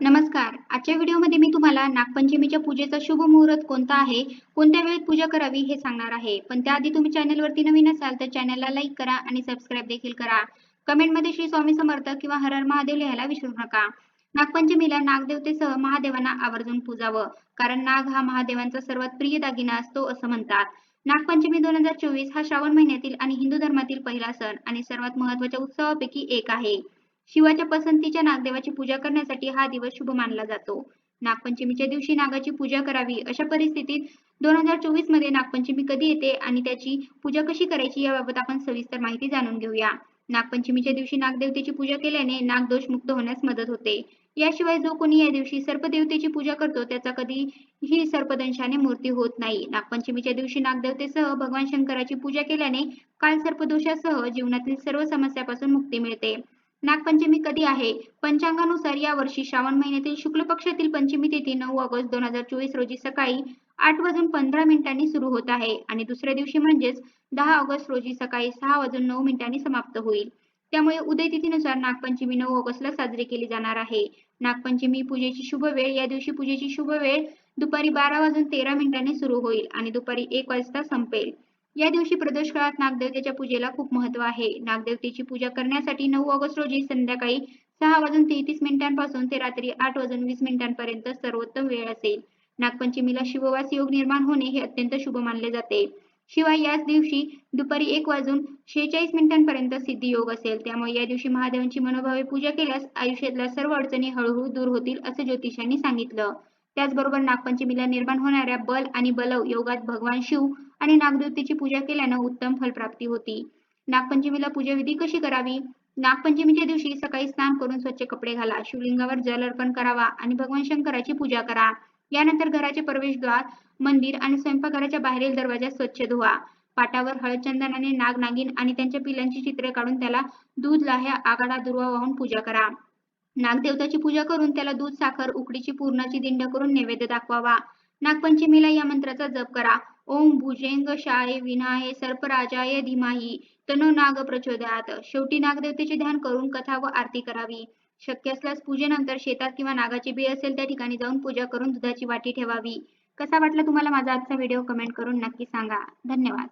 नमस्कार. आजच्या व्हिडिओमध्ये मी तुम्हाला नागपंचमीच्या पूजेचा शुभ मुहूर्त कोणता आहे कोणत्या वेळेत पूजा करावी हे सांगणार आहे. पण त्याआधी तुम्ही चॅनलवरती नवीन असाल तर चॅनलला लाईक करा आणि सबस्क्राईब देखील करा. कमेंटमध्ये श्री स्वामी समर्थ किंवा हरहर महादेव लिहायला विसरू नका. नागपंचमीला नागदेवतेसह महादेवांना आवर्जून पूजावं. कारण नाग हा महादेवांचा सर्वात प्रिय दागिना असतो असं म्हणतात. नागपंचमी दोन हजार चोवीस हा श्रावण महिन्यातील आणि हिंदू धर्मातील पहिला सण आणि सर्वात महत्त्वाच्या उत्सवापैकी एक आहे. शिवाच्या पसंतीच्या नागदेवाची पूजा करण्यासाठी हा दिवस शुभ मानला जातो. नागपंचमीच्या दिवशी नागाची पूजा करावी अशा परिस्थितीत दोन हजार चोवीसमध्ये नागपंचमी कधी येते आणि त्याची पूजा कशी करायची याबाबत आपण सविस्तर माहिती जाणून घेऊया. नागपंचमीच्या दिवशी नागदेवतेची पूजा केल्याने नागदोष मुक्त होण्यास मदत होते. याशिवाय जो कोणी या दिवशी सर्पदेवतेची पूजा करतो त्याचा कधीही सर्पदंशाने मूर्ती होत नाही. नागपंचमीच्या दिवशी नागदेवतेसह भगवान शंकराची पूजा केल्याने काल सर्पदोषासह जीवनातील सर्व समस्यापासून मुक्ती मिळते. नागपंचमी कधी आहे? पंचांगानुसार या वर्षी श्रावण महिन्यातील शुक्ल पक्षातील पंचमी तिथी नऊ ऑगस्ट दोन हजार चोवीस रोजी सकाळी आठ वाजून पंधरा मिनिटांनी सुरू होत आहे आणि दुसऱ्या दिवशी म्हणजेच दहा ऑगस्ट रोजी सकाळी सहा वाजून नऊ मिनिटांनी समाप्त होईल. त्यामुळे उदय तिथीनुसार नागपंचमी नऊ ऑगस्टला साजरी केली जाणार आहे. नागपंचमी पूजेची शुभ वेळ या दिवशी पूजेची शुभ वेळ दुपारी बारा वाजून तेरा मिनिटांनी सुरू होईल आणि दुपारी एक वाजता संपेल. या दिवशी प्रदोष काळात नागदेवतेच्या पूजेला खूप महत्त्व आहे. नागदेवतेची पूजा करण्यासाठी नऊ ऑगस्ट रोजी संध्याकाळी सहा वाजून तेहतीस मिनिटांपासून ते रात्री आठ वाजून वीस मिनिटांपर्यंत सर्वोत्तम वेळ असेल. नागपंचमीला शिववास योग निर्माण होणे हे अत्यंत शुभ मानले जाते. शिवाय याच दिवशी दुपारी एक वाजून शेहेचाळीस मिनिटांपर्यंत सिद्धी योग असेल. त्यामुळे या दिवशी महादेवांची मनोभावे पूजा केल्यास आयुष्यातल्या सर्व अडचणी हळूहळू दूर होतील असं ज्योतिषांनी सांगितलं. त्याचबरोबर नागपंचमीला निर्माण होणाऱ्या बल आणि बलव योगात भगवान शिव आणि नागदेवतेची पूजा केल्यानं उत्तम फलप्राप्ती होती. नागपंचमीला पूजा विधी कशी करावी? नागपंचमीच्या दिवशी सकाळी स्नान करून स्वच्छ कपडे घाला शिवलिंगावर जल अर्पण करावा आणि भगवान शंकराची पूजा करा. यानंतर घराचे प्रवेशद्वार मंदिर आणि स्वयंपाकघराच्या बाहेरील दरवाजा स्वच्छ धुवा. पाटावर हळद चंदनाने नाग नागिन आणि त्यांच्या पिलांची चित्रे काढून त्याला दूध लाह्या आगाडा दुर्वा वाहून पूजा करा. नागदेवताची पूजा करून त्याला दूध साखर उकडीची पूर्णाची दिंड करून नैवेद्य दाखवावा. नागपंचमीला या मंत्राचा जप करा. ओम भुजेंग शाय विनाय सर्पराजाय धीमाही. तनो नाग प्रचोदयात. शेवटी नागदेवतेचे ध्यान करून कथा व आरती करावी. शक्य असल्यास पूजेनंतर शेतात किंवा नागाची बी असेल त्या ठिकाणी जाऊन पूजा करून दुधाची वाटी ठेवावी. कसा वाटला तुम्हाला माझा आजचा व्हिडिओ? कमेंट करून नक्की सांगा. धन्यवाद.